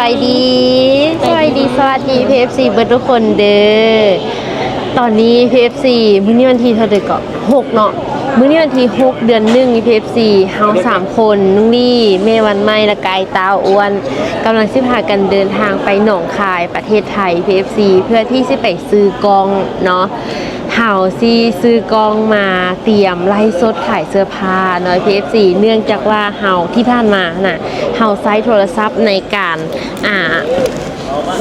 บายดีสวัสดีสวัสดีเอฟซีเบิร์ทุกคนเด้อ ตอนนี้เอฟซีมื้อนี้วันที่เท่าเด็กก็หกเนาะ มื้อนี้วันที่หกเดือนหนึ่งพีเอฟซีเฮาสามคนนุ่งนี่แม่วันไม่ละกายตาอ้วนกำลังสิพากันเดินทางไปหนองคายประเทศไทยเอฟซีเพื่อที่จะไปซื้อกองเนาะ เฮาซีซื้อกล้องมาเตรียมไล่สดขายเสื้อผ้าเนาะ PFC เนื่องจากว่าเฮาที่ผ่านมาน่ะเฮาใช้โทรศัพท์ในการอ่า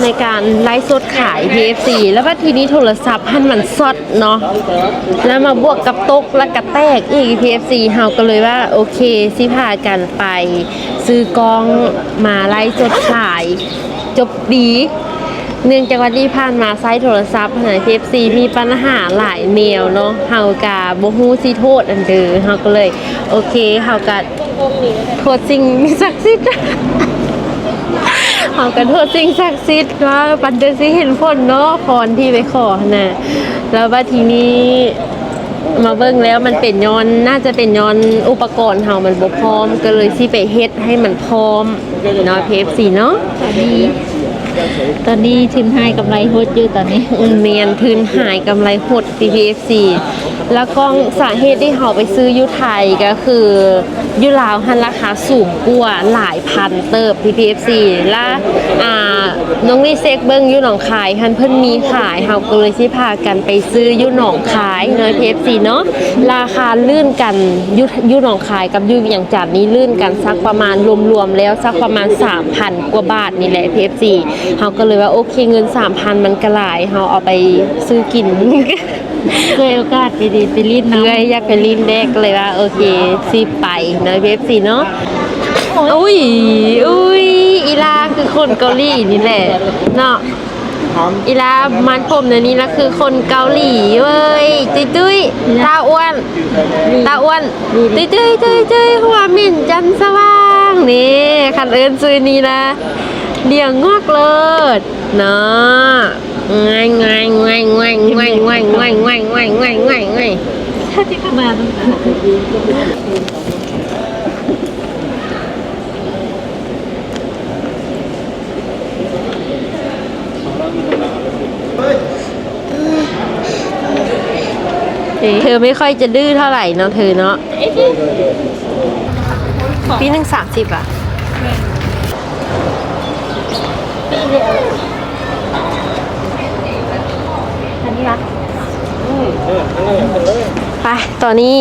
ในการไลฟ์สดขาย PFC แล้วก็ทีนี้โทรศัพท์ให้มันสดเนาะแล้วมาบวกกับตกและกระแตกอีก PFC เฮาก็เลยว่าโอเคสิพากันไป ซื้อกล้องมาไลฟ์สดขาย จบดี เนื่องจากว่าที่ผ่านมาไซต์โทรศัพท์หา PFC มีปัญหาหลายเมลเนาะเฮากาบ่ฮู้สิโทษอันเด้อเฮาก็เลย โอเคเฮากะโทษสิ่งศักดิ์สิทธิ์เฮาก็โทษสิ่งศักดิ์สิทธิ์ว่าปันเดอสิเห็นผลเนาะพรที่ไปขอน่ะแล้วว่าทีนี้มาเบิ่งแล้วมันเป็นย้อนน่าจะเป็นย้อนอุปกรณ์เฮามันบ่พร้อม ก็เลยสิไปเฮ็ดให้มันพร้อมเนาะ PFC เนาะดี ตอนนี้ตอนนี้ทิมให้กำไรหดอยู่ตอนนี้อืมเมียนทืนหายกำไรหด PPFC แล้วก็สาเหตุที่เขาไปซื้ออยุไทยก็คืออยุลาวหันราคาสูงกว่าหลายพันเติบ PPFC และอ่า น้องรีเซ็กเบิ้งอยุหนองคายฮันเพิ่นมีขายเขาก็เลยที่พากันไปซื้ออยุหนองคายเนย PFC เนาะราคาลื่นกันอยุอยุหนองคายกับอยุอย่างจัดนี้ลื่นกันสักประมาณรวมๆแล้วสักประมาณ 3,000 กว่าบาทนี่แหละ PFC เขาก็เลยว่าโอเคเงิน 3,000 มันก็หลายเขาเอาไปซื้อกินเคยโอกาสไปดีไปรีดน้ำเพื่ออยากไปลินแดกเลยว่าโอเคซีไปเนอะ PFC เนาะ อุ้ยอุ้ยอีลาคือคนเกาหลีนี่แหละเนาะอีลามันผมเดี๋ยวนี้ละคือคนเกาหลีเว้ยตุ้ยตุ้ยตาอ้วนตาอ้วนตุ้ยตุ้ยตุ้ยตุ้ยหัวหมิ่นจันทร์สว่างนี่คันเอิญซื้อนี้นะเดี่ยงงอกเลิศเนาะง่ายง่ายง่ายง่ายง่ายง่ายง่ายง่ายง่ายง่ายง่ายง่ายถ้าที่เข้ามาต้อง เธอไม่ค่อยจะดื้อเท่าไหร่เนาะเธอเนาะปีหนึ่งสามสิบอะอันนี้รักไป ตอนนี้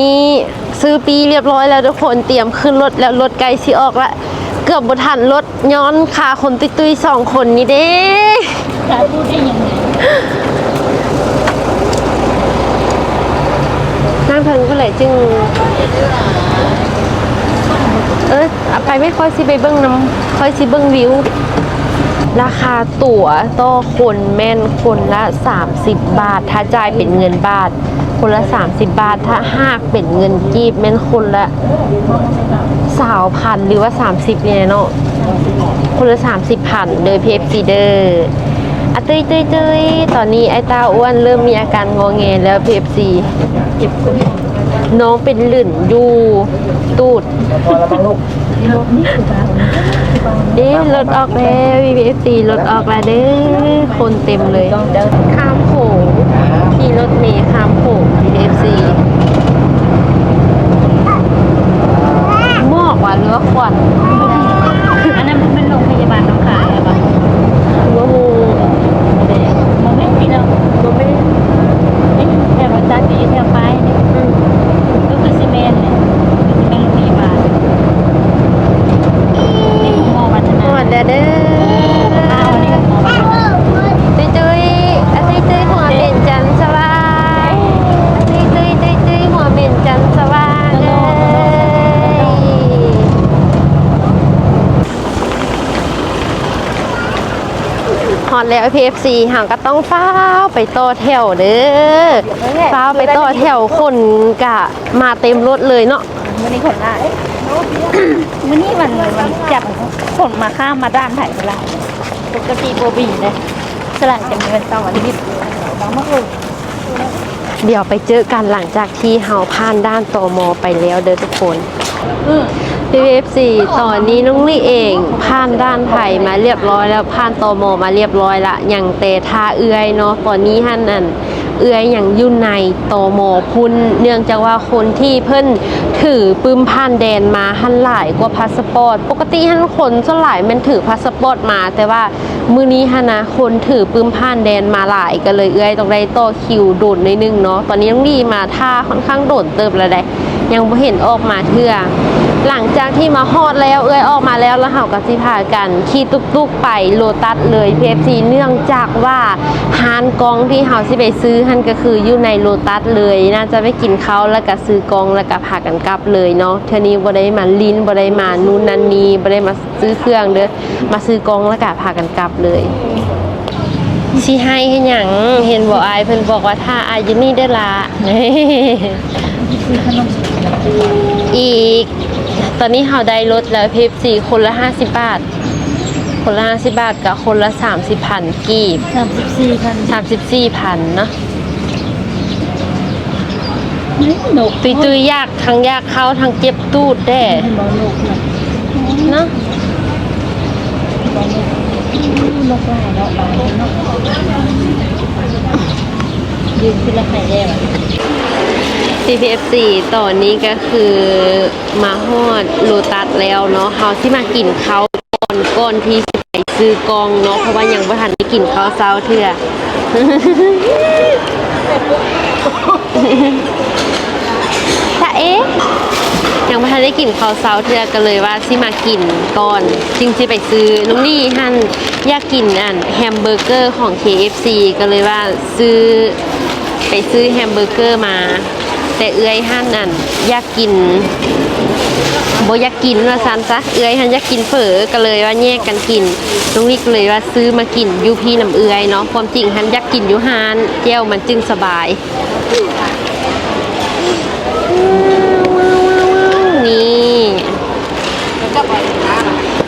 ซื้อปีเรียบร้อยแล้วทุกคนเตรียมขึ้นรถแล้วรถไกลสิออกละ เกือบบทันรถย้อนคาคนตุยๆสองคนนี่เด้จะพูดได้ยังไง นั่งเพิงเท่าไหร่จึง เออไปไม่ค่อยสิไปเบิ้งน้ำค่อยสิเบิ้งวิว ราคาตั๋วต่อคนแม่นคนละ 30 บาท ถ้าจ่ายเป็นเงินบาท คนละ 30 บาท ถ้าหากเป็นเงินกีบแม่นคนละสาวพันหรือว่า 30เนี่ยเนาะคนละ 30พันโดยเพฟซีเดอร์อะตุ้ยตุ้ยตุ้ยตอนนี้ไอ้ตาอ้วนเริ่มมีอาการงอแงแล้วเพฟซีเก็บ นน้องเป็นหลื่นอยู่ตูดเอ๊ะรถออกแล้ว VPFC รถออกแล้วเด้อคนเต็มเลย ข้ามโขงขี่รถเมล์ข้ามโขง VPFC หมอกว่ะหรือว่าควัน อันนั้นมันเป็นโรงพยาบาลน้องขายอะปะ หรือว่างู มองไม่เห็นเรา มันไม่ได้ เอ๊ะแถวจันทร์ดีแถวไปเนี่ย อืม ก็คือซีเมนต์เนี่ยซีเมนต์โรงพยาบาลนี่หมอวัฒ ห นา มดแล้วเด้อ อ้าวนี่หมอวัฒนา ตุ้ยตุ้ยอะตุ้ยตุ้ยหัวเป็นจันทร์สว่างตุ้ยตุ้ยตุ้ยตุ้ยหัวเป็นจันทร์สว่างเอ้ย ฮอต แล้ว PFC ห่างก็ต้องฟ้าวไปต่อแถวเด้อฟ้าวไปต่อแถวคนกะมาเต็มรถเลยเนาะวันนี้ขนได้วันนี้มันมันจับขนมาข้ามมาด้านไถ่สลายปกติโบบีเลยสลายจะมีวันเสาร์วันอาทิตย์น้องมากเลยเดี๋ยวไปเจอกันหลังจากที่เฮาผ่านด้านตอมอไปแล้วเด้อทุกคน เอฟซีตอนนี้น้องลี่เองผ่านด้านไทยมาเรียบร้อยแล้วผ่านตมมาเรียบร้อยละอย่างเตท่าเอื้อยเนาะตอนนี้ฮั่นนั่น เอื้อยอย่างยุ่ในตมพุ่นเนื่องจากว่าคนที่เพิ่นถือปืมผ่านแดนมาหันหลายกว่าพาสปอร์ตปกติหันคนส่วนหลายมันถือพาสปอร์ตมา แต่ว่ามือนี้ฮะนะคนถือปืมผ่านแดนมาหลายก็เลยเอื้อยต้องได้โตคิวโดดในนึงเนาะตอนนี้น้องลี่มาท่าค่อนข้างโดดเติบแล้วได้ยังบ่เห็นออกมาเทื่อหลังจากที่มาฮอดแล้วเอ้ยออกมาแล้วแล้วเฮาก็สิพากันขี่ตุกๆไปโลตัสเลย PFC เนื่องจากว่าฮานกองที่เฮาสิไปซื้อหันก็คืออยู่ในโลตัสเลย น่าจะไปกินข้าวแล้วก็ซื้อกองแล้วก็พากันกลับเลยเนาะเทื่อนี้บ่ได้มาลิ้นบ่ได้มานู่นนั่นนี่บ่ได้มาซื้อเครื่องเด้อมาซื้อกองแล้วก็พากันกลับเลยสิให้เฮ็ดหยังเห็นบ่อายเพิ่นบอกว่าถ้าอายอยู่นี่เด้อละซื้อขนมอีก ตอนนี้เฮาได้ลดแล้วเพปสี่คนละ 50 บาท คนละ 50 บาทกับคนละ 30พันกีบสามสิบสี่พัน34พันเนาะ นกตุยตุยๆยากทั้งยากเข้าทั้งเจ็บตูดแด้เห็นบอลนกนะเนาะบอลนกนกลายเนาะบางนกยืนขึ้นแล้วหายแล้ว CPFC ตอนนี้ก็คือมาฮอดโลตัสแล้วเนาะเฮาที่มากินข้าวก่อนก่อนที่สิไปซื้อกองเนาะเพราะว่ายังบ่ทันได้กินข้าวเช้าเทื่อถ้า เอ๊ะยังไม่ทันได้กินข้าวเช้าเทือก็เลยว่าสิมากินก่อนจึงสิไปซื้อลุงนี่ฮันอยากกินอันแฮมเบอร์เกอร์ของ KFC ก็เลยว่าซื้อไปซื้อแฮมเบอร์เกอร์มา แต่เอื้อยฮันอันอยากกินบอยากกินว่าซันซะเอื้อยฮันอยากกินเฝอก็เลยว่าแยกกันกินลุงนี่ก็เลยว่าซื้อมากินยูพี่น้ำเอื้อยเนาะความจริงฮันอยากกินยูฮานแก้วมันจึงสบาย นี่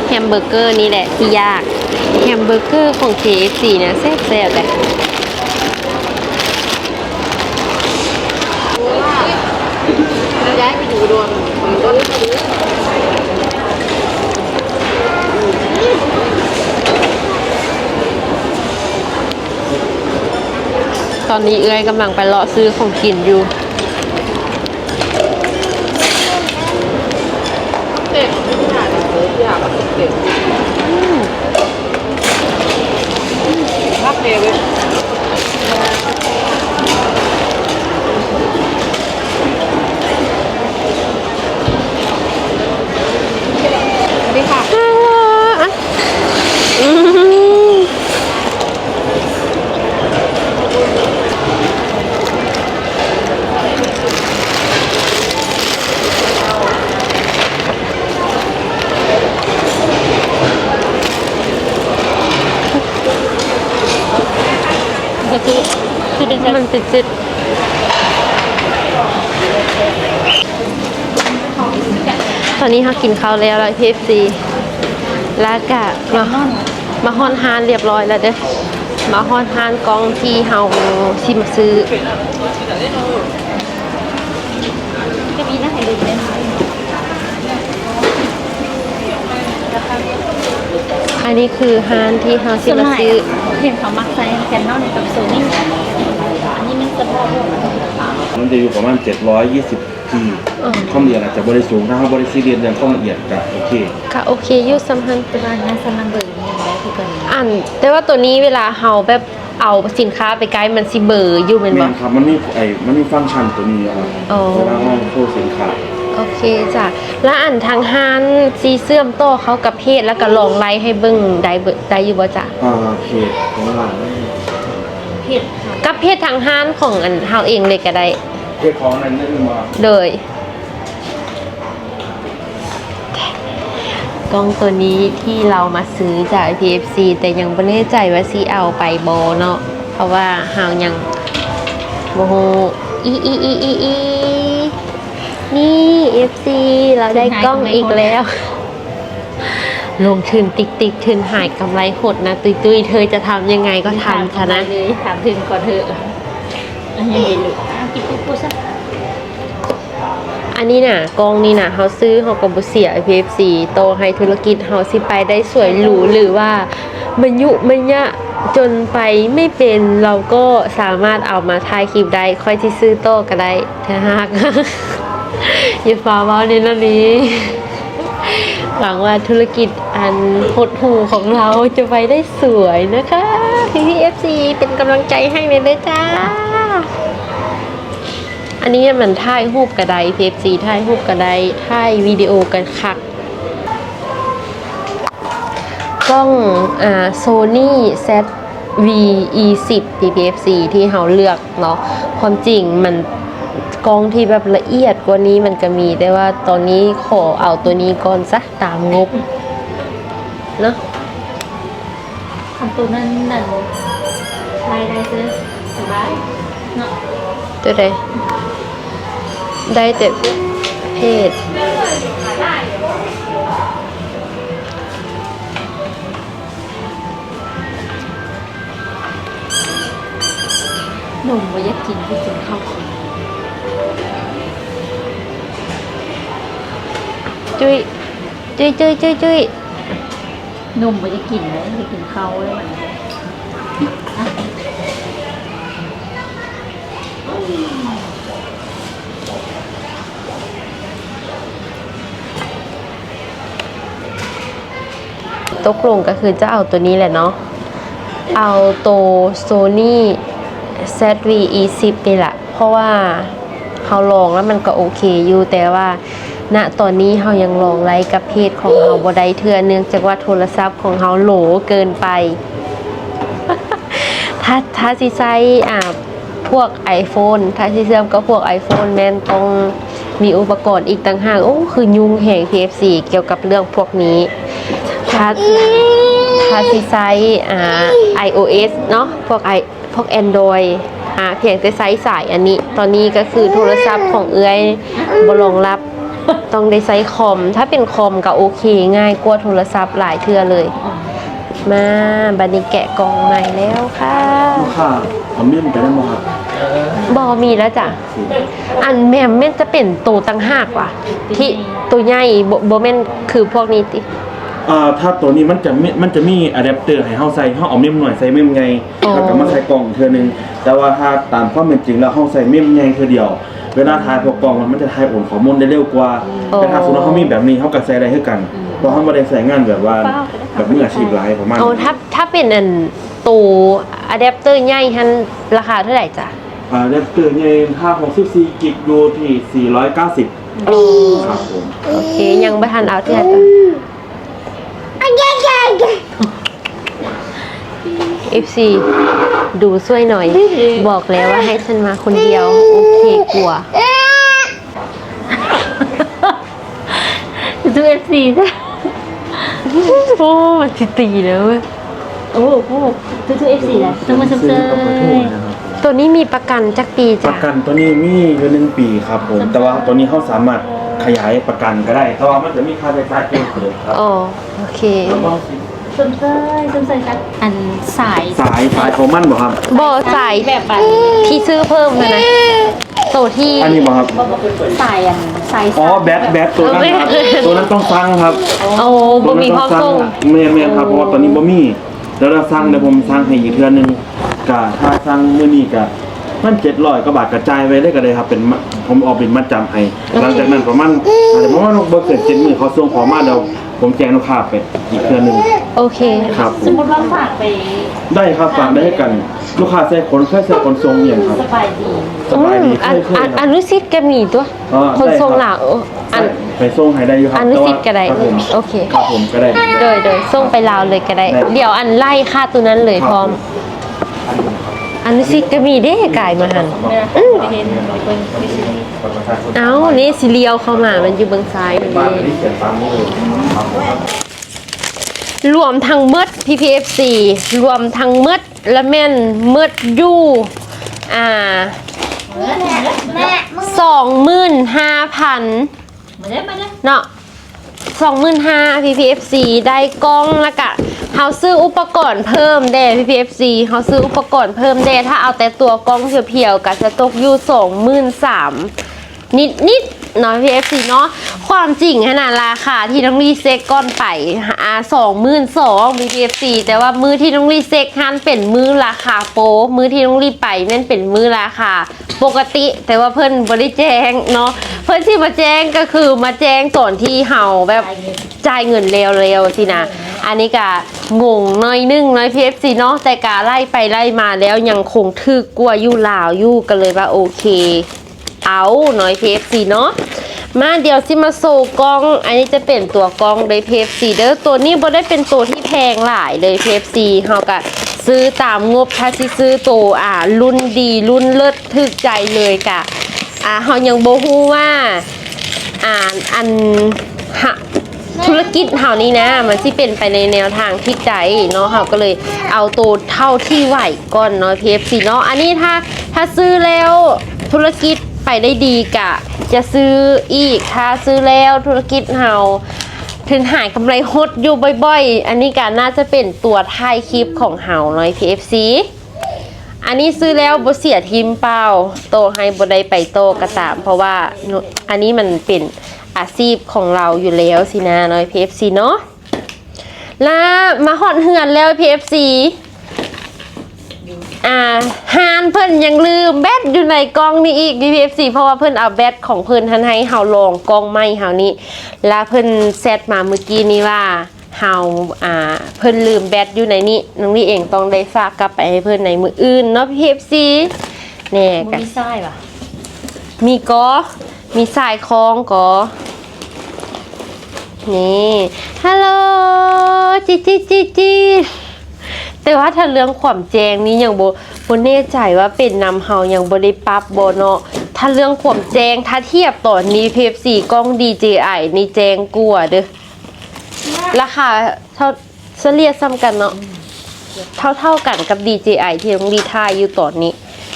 แฮมเบอร์เกอร์นี่แหละที่ยากแฮมเบอร์เกอร์ของ KFC เนี่ยแซ่บๆเลยย้ายไปอยู่ดวงตอนนี้เอื้อยกำลังไปเลาะซื้อของกินอยู่ ดีค่ะ อืมก็คือ คือเป็นมันติดจิตตอนนี้เขากินข้าวแล้วแล้วพีเอฟซีแล้วก็มามาฮอนฮานเรียบร้อยแล้วเด้อมาฮอนฮานกองที่เฮาชิมซื้อก็มีหน้าให้ดูเลยอันนี้คือฮานที่เฮาชิมซื้อเห็นเขามักใช้แคนนอนกับโซนี่ มันจะพอมันจะอยู่ประมาณ 720ทีอ๋อความละเอียดอาจจะบริสูงถ้าเขาบริซีเรียนอย่างความละเอียดก็โอเคค่ะโอเคอยุสัมพันธ์เป็นงานสนับเบิร์นี่แล้วคือกันอันแต่ว่าตัวนี้เวลาเฮาแบบเอาสินค้าไปไกด์มันสิเบอร์อยู่เป็นแม่บ่นครับ มันมีไอ้มันมีฟังก์ชันตัวนี้ครับอ๋อเวลาห้องโชว์สินค้าโอเคจ้ะแล้วอันทางฮานซีเสื่อมโตเขากับเพศแล้วก็ลองไล่ให้เบิ่งได้เบิ่งได้อยู่บ่จ้ะอ่าเพจของเรา เผ็ดกับเพศทางฮานของอันเฮาเองเลยก็ได้เพจของนั้นนั่นมาเลยกล้องตัวนี้ที่เรามาซื้อจาก PFC แต่ยังไม่แน่ใจว่าซีเอาไปบอเนาะเพราะว่าเฮายังโมโหอีอีอีอีอีนี่ FC เราได้กล้องอีกแล้ว ลงทุนติ๊กติ๊กทุนหายกำไรหดนะตุยตุยเธอจะทำยังไงก็ทำค่ะนะเลยถามถึงก่อนเถอะอันนี้ลูกกินปุ๊บปุ๊บซะอันนี้น่ะกองนี่น่ะเขาซื้อเขาก็บ่เสีย PFC โตให้ธุรกิจเขาสิไปได้สวยหรูหรือว่ามันยุมันยะจนไปไม่เป็นเราก็สามารถเอามาถ่ายคลิปได้ ค่อยที่ซื้อโตก็ได้ถ้าหากอย่าฟ้าเว้าในนั้นนี้ หวังว่าธุรกิจอันหดหูของเราจะไปได้สวยนะคะ พี่พีเอฟซีเป็นกำลังใจให้เลยนะจ้า อันนี้มันถ่ายรูปกระได PFC ถ่ายรูปกระไดถ่ายวิดีโอกันคักกล้องอ่า Sony ZV-E10 PPFC ที่เราเลือกเนาะความจริงมัน กล้องที่แบบละเอียดกว่านี้มันก็มีแต่ว่าตอนนี้ขอเอาตัวนี้ก่อนซะตามงบเนาะคำตัวนั้นนั่นใช้ได้ซื้อสบายเนาะตัวใดได้แต่เพศหนุ่มว่าอยากกินที่กินข้าวคน จุ้ยจุ้ยจุ้ยจุ้ยจุ้ยหนุ่มว่าอยากกินเลยอยากกินข้าเลยมันอะตกลงก็คือจะเอาตัวนี้แหละเนาะ เอาตัว Sony ZV-E10 นี่แหละ เพราะว่าเขาลองแล้วมันก็โอเคอยู่แต่ว่า ณตอนนี้เขายังลองไลฟ์กับเพจของเขาบ่ได้เทื่อเนื่องจากว่าโทรศัพท์ของเขาโหลเกินไป ถ้าถ้าสิใช้อ่าพวก iPhone ถ้าสิเสื่อมก็พวก iPhone แม่นต้องมีอุปกรณ์อีกต่างหากโอ้คือยุ่งแห่ง PFC เกี่ยวกับเรื่องพวกนี้ถ้าถ้าสิใช้อ่า iOS เนาะพวก i พวก Android อ่าเพียงแต่ใช้สายอันนี้ ตอนนี้ก็คือโทรศัพท์ของเอื้อยบ่รองรับ ต้องได้ใช้คอม ถ้าเป็นคอมก็โอเค ง่ายกว่าโทรศัพท์หลายเทื่อเลย มาบัดนี้แกะกล่องใหม่แล้วค่ะลูกค้าเอาเมี่ยมไปได้ไหมครับบอมีแล้วจ้ะ อันแม่มแม่นจะเป็นตัวตั้งหากว่ะ ที่ตัวใหญ่บ่บ่แม่นคือพวกนี้ติอ่าถ้าตัวนี้มันจะมีมันจะมีอะแดปเตอร์ให้เฮาใส่เฮาเอาเมี่ยมหน่อยใส่เมี่ยมไงอ๋อแล้วก็มาใส่กล่องเทื่อนึง แต่ว่าถ้าตามความเป็นจริงแล้วเฮาใส่เมี่ยมไงเทื่อเดียว เวลาถ่ายพวกกล่องมันจะถ่ายโอนข้อมูลได้เร็วกว่าแต่ถ้าสมมุติว่าเฮามีแบบนี้เฮาก็ใส่ได้คือกันเพราะเฮาบ่ได้ใส่งานแบบว่าแบบมืออาชีพหลายประมาณเอาถ้าถ้าเป็นอันตัวอะแดปเตอร์ใหญ่ฮันราคาเท่าไหร่จ้ะอ่าอะแดปเตอร์ไงค่า64กิกอยู่ที่490ครับผมโอเคยังไม่ทันเอาเท่าไหร่จ้ะ FC ดูช่วยหน่อย บอกแล้วว่าให้ฉันมาคนเดียว โอเคกลัวดูเอฟซีใช่โอ้มันสิตีแล้วเว้ยโอ้โหดูดูเอฟซีเลยต้องมาเซมเซซื้อกับขอโทษยนะครับตัวนี้มีประกันจักปีปจ้ะระกันตัวนี้มีอยู่หนึ่งปีครับผม แต่ว่าตัวนี้เขาสามารถขยายประกันก็ได้แต่ว่ามันจะมีค่าใช้จ่ายเพิ่มเติมครับอ๋อโอเค แล้วก็เซมเซยเซมเซยครับอันสายสายสายของมันบ่ครับบอสายแบบบันที่ซื้อเพิ่มนะนะตัวที่อันนี้บ่ครับ สายอันสายอ๋อแบทแบทตัวนั้นครับตัวนั้นต้องสั่งครับโอ้บ่มีพร้อมส่งเมียนเมียนครับเพราะว่าตอนนี้บ่มีแล้วเราสั่งเดี๋ยวผมสั่งให้อีกเทื่อนึงกะถ้าสั่งมื้อนี้กะ มัน700กว่าบาทกระจายไว้ได้ก็ได้ครับเป็นมะผมเออกเป็นมัดจำให้หลังจากนั้นประมาณอาจจะประมาณบ่เกิน7มื้อเขาส่งของมาเดี๋ยวผมแจ้งลูกค้าไปอีกเทื่อนึง โอเค ครับผสมมมติว่าฝากไปได้ครับฝากได้ให้กัน ลูกค้าใส่ขนเคยใส่ขนทรงอย่างครับสบายดี สบายดีอัเคนยเคอัยนคอรับนุสิทธิ์ก็มีตัว อ๋อคนได้ทรงครับ หลาเอออัน ไปส่งให้ได้อยู่ครับอนุสิทธิ์ก็ได้ครับผมโอเค ครับผมก็ได้ โดยโดยส่งไปลาวเลยก็ได้ ได้เดี๋ยวอันไล่ค่าตัวนั้นเลยพร้อม อนุสิทธิ์ก็มีได้กายมาหันไม่ได้เห็นเป็นพิเศษเอ้านี่สิเลียวเข้ามามันอยู่เบื้องซ้ายนี่บ้านนี้เขียนตามนี้เลยครับผมรวมทั้งหมด PPFC รวมทั้งหมดและแม่นหมดอยู่อ่าสองหมื่นห้าพันมาได้มาได้เนาะสองหมื่นห้า PPFC ได้กล้องแล้วก็ เฮาซื้ออุปกรณ์เพิ่มแด่ PPFC เฮาซื้ออุปกรณ์เพิ่มแด่ถ้าเอาแต่ตัวกล้องเพียวๆก็จะตกอยู่สองหมื่นสามนิดนิดเนาะ PFC เนาะความจริงขนาดราคาที่น้องรีเซ็กก้อนไปอ่าสองหมื่นสองมี PFC แต่ว่ามือที่น้องรีเซ็กฮันเป็นมือราคาโปรมือที่น้องรีไปนั่นเป็นมือราคาปกติ แต่ว่าเพิ่นบริแจ้งเนาะเพิ่นที่มาแจ้งก็คือมาแจ้งตอนที่เฮาแบบจ่ายเงินเร็วๆสินะ อันนี้ก็งงน้อยนึงน้อย PFC เนาะแต่กาไล่ไปไล่มาแล้วยังคงทึกกลัวยู่ลาวยู่กันเลยว่าโอเค เอาน้อย PFC เนาะมาเดี๋ยวสิมาโซกล้อง อันนี้จะเป็นตัวกล้องเลย PFC เด้อตัวนี้บ่ได้เป็นตัวที่แพงหลายเลย PFC เฮาก็ซื้อตามงบถ้าซื้อตัวอ่ารุ่นดีรุ่นเลิศถึกใจเลยกะอ่าเฮายังบ่ฮู้ว่าอ่าอัน รกิจเฮานี้นะ มันสิเป็นไปในแนวทางที่ใจเนาะเฮาก็เลยเอาตัวเท่าที่ไหวก่อนเนาะ PFC เนาะอันนี้ถ้าถ้าซื้อแล้วธุรกิจไปได้ดีกะ จะซื้ออีกถ้าซื้อแล้วธุรกิจเฮาถึงหายกำไรหดอยู่บ่อยๆ อันนี้ก็น่าจะเป็นตัวท้ายคลิปของเฮาเนาะ PFC อันนี้ซื้อแล้วบเสียทีมเปล่าโตให้บได้ไปโตก็ตาม เพราะว่าอันนี้มันเป็น อาชีพของเราอยู่แล้วสินะน้อย PFC เนาะแล้วมาฮอดเฮือนแล้ว PFC อ่าฮานเพิ่นยังลืมแบตอยู่ในกล้องนี่อีก PFC เพราะว่าเพิ่นเอาแบตของเพิ่นทันให้เฮาลองกล้องไม้เฮานี่แล้วเพิ่นแซดมาเมื่อกี้นี้ว่าเฮาอ่าเพิ่นลืมแบตอยู่ในนี้น้องนี่เองต้องได้ฝากกลับไปให้เพิ่นในมืออื่นเนาะ PFC แน่มันกันมีไส้ป่ะมีกอ มีสายคล้องกอนี่ฮัลโหลจิจิจิจิแต่ว่าถ้าเรื่องความแจงนี้ยังโบโบแน่ใจว่าเป็นนำเฮายังบ่ได้ปรับโบเนาะถ้าเรื่องความแจงถ้าเทียบต่อนี้เพฟสี่กล้อง DJI นี่แจงกว่าเด้อราคาเท่าเฉลี่ยซ้ำกันเนาะเท่าเท่ากันกับ DJI ที่ต้องดีทายอยู่ตอนนี้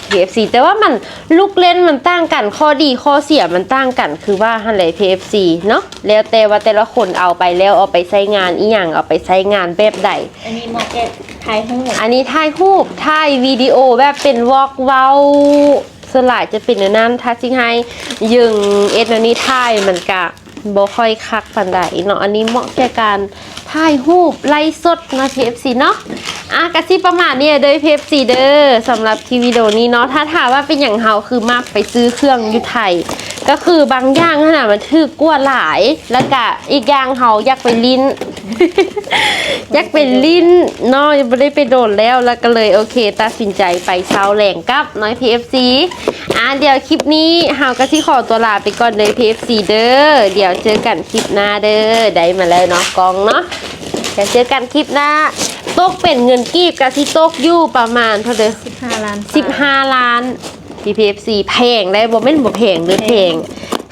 PFC แต่ว่ามันลูกเล่นมันต่างกัน ข้อดีข้อเสียมันต่างกัน คือว่าฮันไหน PFC เนาะแล้วแต่ว่าแต่ละคนเอาไปแล้วเอาไปใช้งานอีหยังเอาไปใช้งานแบบใด อันนี้มอเก็ตไทยทั้งหมดอันนี้ถ่ายรูปถ่ายวิดีโอแบบเป็นวอล์กเว้าสลายจะเป็นอย่างนั้นถ้าจิงให้ยึงเอ็ดอันนี้ถ่ายมันกะ บ่ค่อยคักปานใดเนาะอันนี้เหมาะแก่การถ่ายรูปไลฟ์สดนะ PFC เนาะอะกะสิประมาณนี้เด้อ PFC เด้อสำหรับคลิปวิดีโอนี้เนาะถ้าถามว่าเป็นอย่างเฮาคือมากไปซื้อเครื่องอยู่ไทย ก็คือบางอย่างขนาดมันถือกลัวหลาย แล้วก็อีกอย่างเฮาอยากไปลิ้น อยากเป็นลิ้นเนาะยังไม่ได้ไปโดนแล้วแล้วก็เลยโอเค ตัดสินใจไปเซาแหลงกับน้อย PFC อะเดี๋ยวคลิปนี้เฮาก็ที่ขอตัวลาไปก่อนเลย PFC เด้อเดี๋ยวเจอกันคลิปหน้าเด้อได้มาแล้วเนาะกองเนาะเดี๋ยวเจอกันคลิปหน้าตกเป็นเงินกีบกับที่ตกอยู่ประมาณเท่าเดิมสิบห้าล้าน15ล้าน PPFC แพงได้บ่แม่นบ่แพงเด้อแพง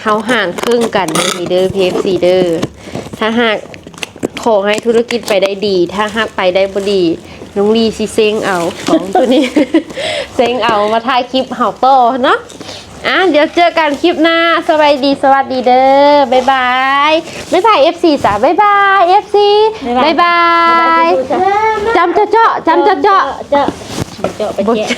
เฮาห่างครึ่งกันเด้อนี่เด้อ PFC เด้อถ้าหาก ขอให้ธุรกิจไปได้ดี ถ้าหากไปได้บ่ดี น้องลีสิเซ็งเอาของตัวนี้ เซ็งเอามาถ่ายคลิปเฮาโตอเนาะอะเดี๋ยวเจอกันคลิปหน้า สวัสดีสวัสดีเด้อบ๊ายบายบ๊ายบาย FC จ้ะบ๊ายบาย FC บ๊ายบายจำเจาะๆจำเจาะๆเจาะเจาะไปแกะ